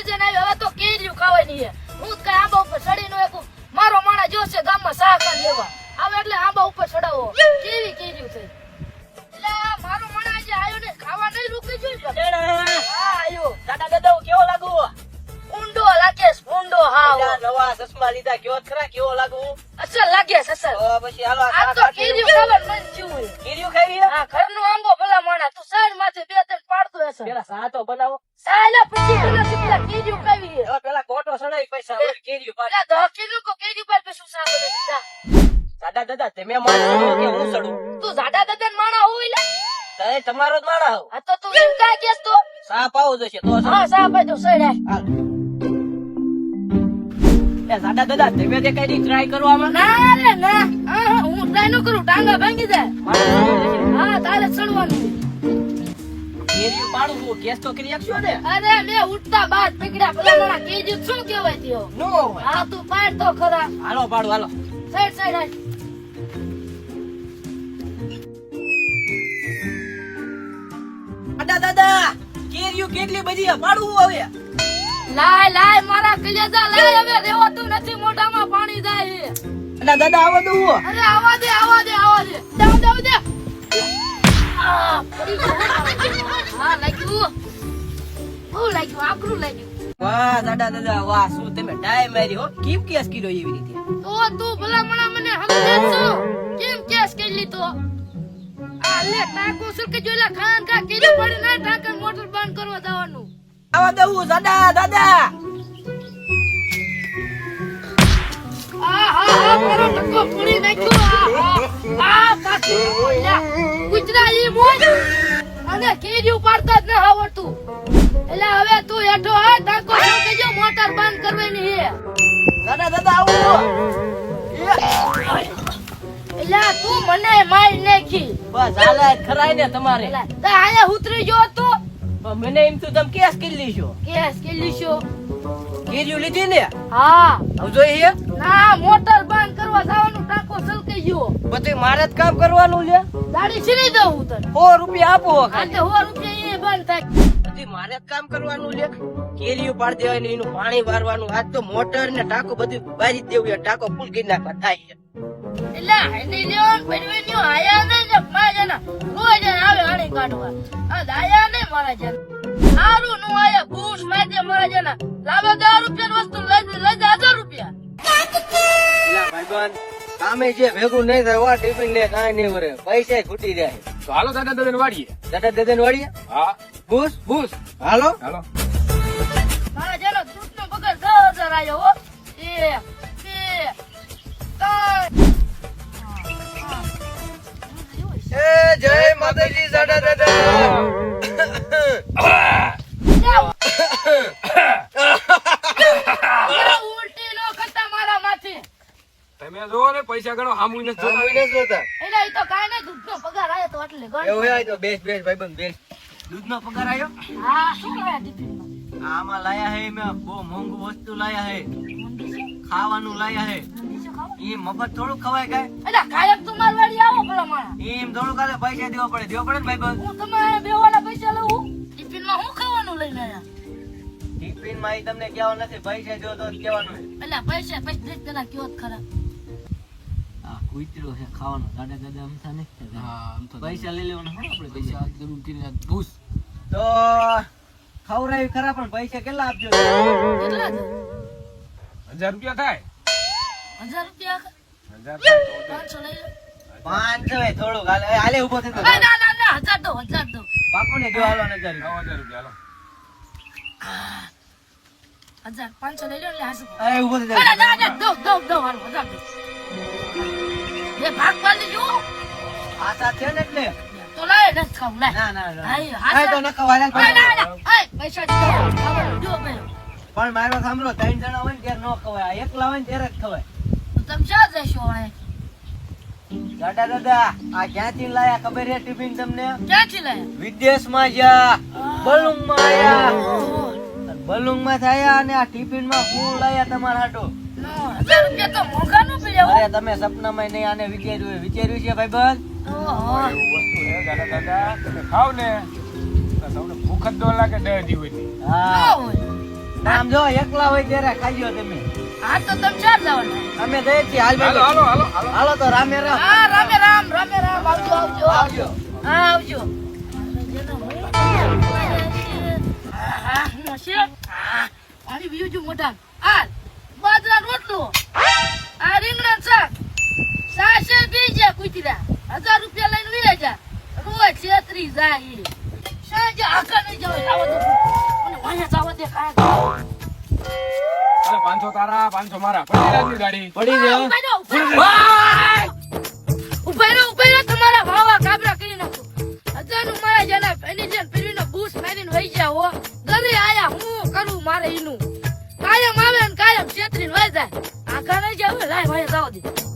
Season આવી હવે તો કેરીઓ ખાવાની છે. હું કઈ આંબા ઉપર ચડીને એકું મારો માણા જોશે ગામમાં ખાન લેવા આવે એટલે આંબા ઉપર ચડાવો. કેવી કેરીઓ થઈ? એટલે મારો માણા આજે આવ્યો ને ખાવા નહીં રૂકી જોઈ હા આવ્યો દાદા દાદા કેવો લાગુ ઊંડો લાગે ઊંડો હા નવા ચશ્મા લીધા કેવો ખરા કેવો લાગુ અસલ લાગે અસલ. પછી હાલો આ તો કેરીઓ ખાવાનું મન થયું કેરીઓ ખાવી હા ઘરનો આંબો ભલા માણા તું સર માથે બે ત્રણ પાડતો હશે. પેલા સાતો બનાવો. સાલા પછી પેલા પેલા કેરીયું ખાવી. છે હવે પેલા કોટો સડાઈ પૈસા કીર્યું પાછું. પેલા દહકીનું કો કેરી પર કશું સાબુ જા. દાદા દાદા તમે માણસો છો કે હું સડું? તું જાડા દાદા માણા હોય લે. તમે તમારો જ માણા હો. આ તો તું એમ કાય કેસ તો? સા પાવો જશે તો. હા સાહેબ તો સડે. એ દાદા દાદા તમે તે કઈ રીતે ટ્રાય કરો આમાં? ના રે ના. હા ટ્રાય ન કરું. ટાંગા ભાંગી જાય. હા તારે ચડવાનું કીર્યું પાડું હું કેસ તો કરી આપશો ને? અરે મેં ઉઠતા બાદ પકડ્યા પેલા મારા કેજી શું કહેવાય થયો નો આ તું પાડ તો ખરા. હાલો પાડું હાલો. સાઈડ સાઈડ હાલ. દાદા દાદા કેરીયું કેટલી બધી પાડવું પાડું હવે. લાય લાય મારા કલેજા લાય હવે રેવાતું નથી મોઢામાં પાણી જાય. દાદા આવો દઉં અરે આવા દે આવા દે આવા દે. દાવ દાવ દે. હા મોટર બંધ કરવા જવાનું આવા દઉં દાદા દાદા ટકો પૂરી નાખ્યો આ ગુજરાતી મોજ. અને જ ન આવડતું. એટલે હવે તું હેઠો આ ટાકો સર મોટર બંધ કરવાની હે. દાદા દાદા આવો. એટલે તું મને મારી નાખી. બસ હાલે ખરાય ને તમારે. એટલે આયા ઉતરી જો તો મને એમ તું તમે કેસ કરી લીશો કેસ કરી લીશો કેરીયું લીધી ને? હા. હવે જોઈએ ના મોટર બંધ કરવા જવાનું ટાંકો સલકાઈ ગયો. પછી મારે જ કામ કરવાનું લે દાડી છીની દઉં હું તને? સો રૂપિયા આપો ખાલી. સો રૂપિયા એ બંધ થાય. પછી મારે જ કામ કરવાનું લે કેરીઓ પાડી દેવાય ને એનું પાણી વારવાનું. આજ તો મોટર ને ટાંકો બધું બારી જ દેવું ટાંકો ફૂલ ગીર નાખવા થાય છે. એટલે હાંડી લેવાનું પડવેન્યું આયા ને મારા જના. રોજ આવે હાણી કાઢવા. આ દાયા ને મારા જણા સારું નું આયા બૂસ મારી મારા જણા લાવે દસ રૂપિયા વસ્તુ લઈ લઈ દે હજાર રૂપિયા. ભાઈબંધ કામે જે ભેગું નહીં થાય વા ટિફિન લે કાંઈ નહીં વરે. પૈસા ખૂટી જાય. તો હાલો દાદા દાદા વાડીએ દાદા દાદા ને વાળીએ? હા. બુસ બુસ હાલો. હાલો. મારા જણા દૂધનો પગાર દસ હજાર આવ્યો હો. એ જય માતાજી દાદા દાદા ઉલટી નો કરતા મારા માથે તમે જોવો ને પૈસા ગણો. જોતા. એટલે ઈ તો કાંઈ નહીં દૂધનો પગાર આવ્યો તો એટલે ગણ. એવું હોય તો બેસ બેસ ભાઈબંધ બેસ દૂધનો પગાર આવ્યો હા શું લાયા ટિફિનમાં? આમાં લાયા હે મેં બહુ મોંઘું વસ્તુ લાયા હે ખાવાનું લાયા હે મંદી શું ખાવું? ઈ મફત થોડું ખવાય કાંઈ એટલે કાયક તું મારી વાડી આવો ભલા માણા. એમ થોડું કાલે પૈસા દેવા પડે દેવા પડે ને ભાઈબંધ હું તમારે બેવાના પૈસા લઉં હું ખાવાનું લઈને આયા ટિફિનમાં તમને કહેવાનું નથી પૈસા દો તો જ કહેવાનું એટલે પૈસા પૈસા પેલા કયો ખરા કૂતરો છે ખાવાનો દાદા દાદા અમથા નહીં હા પૈસા લઈ લેવાના હો આપણે પૈસા. જરૂર કરીને બુસ તો ખવડાવી ખરા પણ પૈસા કેટલા આપજો? હજાર રૂપિયા થાય. હજાર રૂપિયા હજાર તો પાંચસો લઈ લો. પાંચ છે થોડુંક હાલે. હાલે ઊભો થતો ના ના ના ના હજાર દો હજાર દો. બાપુને ને જો હાલો નવ હજાર રૂપિયા હાલો. હજાર પાંચસો લઈ લો એટલે હાસુ એ ઊભો ના દો દો દો હાલો હજાર દો. બે ભાગ પાડી જો આ છે ને એટલે. તો લાય નથી ખાવું લાય ના ના ના. હાય, તો ન ખવાય હાલ ના ના ભાઈ. ના. હાય, પૈસા જ જો પણ મારો સાંભળો ત્રણ જણા હોય ને ત્યારે ન ખવાય. એકલા હોય ને ત્યારે જ ખવાય. તમે શા જશો હવે? દાદા દાદા આ ક્યાંથી લાયા? ખબર છે ટિફિન તમને? ક્યાંથી લાયા? વિદેશમાં ગયા. બલુંગમાં આયા. ઓહો. બલુંગમાં થયા અને આ ટિફિનમાં ફૂલ લાયા તમારા હાટો. હજાર રૂપિયા તો મોંઘા નો પડ્યા અરે તમે સપનામાં નહીં આને વિચાર્યું વિચાર્યું છે ભાઈ ઓહો. એવું વસ્તુ છે દાદા દાદા તમે ખાવ ને તો તમને ભૂખ જ ન લાગે દહ હોય હા આમ જો એકલા હોય ત્યારે ખાઈયો તમે હા તો તમે ચાર જવાના અમે જઈએ છીએ હાલ હાલો હાલો હાલો હાલો હાલો તો રામે રામ હા રામે રામ રામે રામ આવજો. હા હા, હા, હું? હા, આ રીંગણા શાક સાસે બી છે કુતરા હજાર રૂપિયા લઈને વીરે જા રોજ છેતરી જાય ઈ. સાંજે આખા નહીં જવાય લાવો તો મને વાયા જાવા દે કાંઈ. પાંચસો તારા પાંચસો મારા પડી ગાડી પડી હા, ઊભા રહો, ઊભા રહો. ઊભા રહો, ઊભા રહો, તમારા વાવા કાબરા કરી નાખો. હજારનું મારા જેના પેલી જેમ પેલીનો બૂસ મારીને વહી ગયા હો. ઘરે આયા, હું કરું મારે એનું કાયમ આવે ને કાયમ છેતરીને વહી જાય. આઘા નહીં જાવ, લાય વાયા જાવા દે.